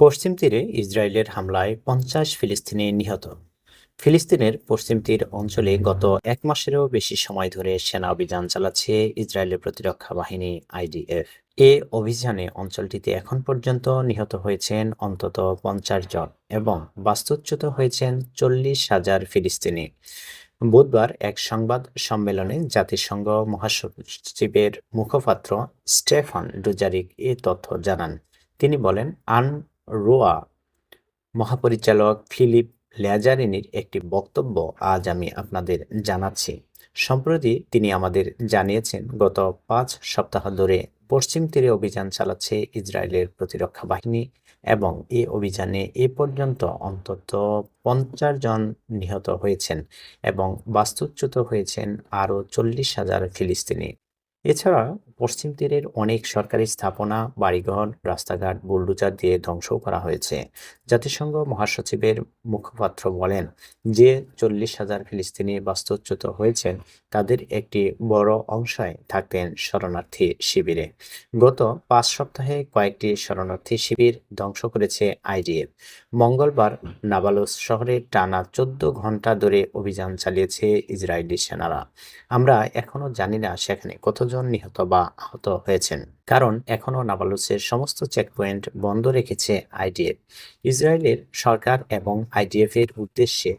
পশ্চিম তীরে ইসরায়েলের হামলায় পঞ্চাশ ফিলিস্তিনি নিহত। ফিলিস্তিনের পশ্চিম তীর অঞ্চলে গত এক মাসেরও বেশি সময় ধরে সেনা অভিযান চালাচ্ছে ইসরায়েলের প্রতিরক্ষা বাহিনী আইডিএফ। এ অভিযানে অঞ্চলটিতে এখন পর্যন্ত নিহত হয়েছেন অন্তত পঞ্চাশ জন এবং বাস্তুচ্যুত হয়েছেন চল্লিশ হাজার ফিলিস্তিনি। বুধবার এক সংবাদ সম্মেলনে জাতিসংঘ মহাসচিবের মুখপাত্র স্টেফান ডুজারিক এ তথ্য জানান। তিনি বলেন, আন রোয়া মহাপরিচালক ফিলিপ ল্যাজারিনির একটি বক্তব্য আজ আমি আপনাদের জানাচ্ছি। সম্প্রতি তিনি আমাদের জানিয়েছেন, গত পাঁচ সপ্তাহ ধরে পশ্চিম তীরে অভিযান চালাচ্ছে ইসরায়েলের প্রতিরক্ষা বাহিনী এবং এই অভিযানে এ পর্যন্ত অন্তত পঞ্চাশ জন নিহত হয়েছেন এবং বাস্তুচ্যুত হয়েছেন আরও চল্লিশ হাজার ফিলিস্তিনি। এছাড়া পশ্চিম তীরের অনেক সরকারি স্থাপনা, বাড়িঘর, রাস্তাঘাট, বুলডোজার দিয়ে ধ্বংসও করা হয়েছে। জাতিসংঘ মহাসচিবের মুখপাত্র বলেন, যে চল্লিশ হাজার ফিলিস্তিনি বাস্তুচ্যুত হয়েছেন তাদের একটি বড় অংশই থাকতেন শরণার্থী শিবিরে। গত পাঁচ সপ্তাহে কয়েকটি শরণার্থী শিবির ধ্বংস করেছে আইডিএফ। মঙ্গলবার নাবালুস শহরে টানা চোদ্দ ঘণ্টা ধরে অভিযান চালিয়েছে ইসরায়েলি সেনারা। আমরা এখনও জানি না সেখানে কতজন নিহত বা আহত হয়েছেন। কারণ এখনও নাবালুসের সমস্ত চেকপয়েন্ট বন্ধ রেখেছে আইডিএফ। ইসরায়েলের সরকার এবং আইডিএফ এর উদ্দেশ্যে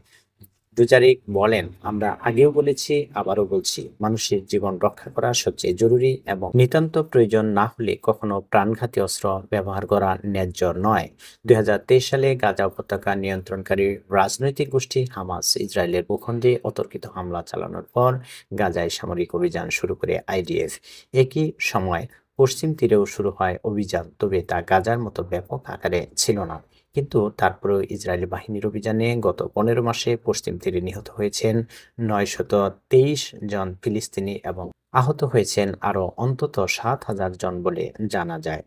দুজারিক বলেন, আমরা আগেও বলেছি, আবারও বলছি, মানুষের জীবন রক্ষা করা সবচেয়ে জরুরি এবং নিতান্ত প্রয়োজন না হলে কখনো প্রাণঘাতী অস্ত্র ব্যবহার করা ন্যায্য নয়। দুই সালে গাজা উপত্যকা নিয়ন্ত্রণকারী রাজনৈতিক গোষ্ঠী হামাস ইসরায়েলের ভূখণ্ডে অতর্কিত হামলা চালানোর পর গাজায় সামরিক অভিযান শুরু করে আইডিএফ। একই সময় পশ্চিম তীরেও শুরু হয় অভিযান, তবে তা গাজার মতো ব্যাপক আকারে ছিল না। কিন্তু তারপরেও ইসরায়েলি বাহিনীর অভিযানে গত পনেরো মাসে পশ্চিম তীরে নিহত হয়েছেন নয়শত তেইশ জন ফিলিস্তিনি এবং আহত হয়েছেন আরও অন্তত সাত হাজার জন বলে জানা যায়।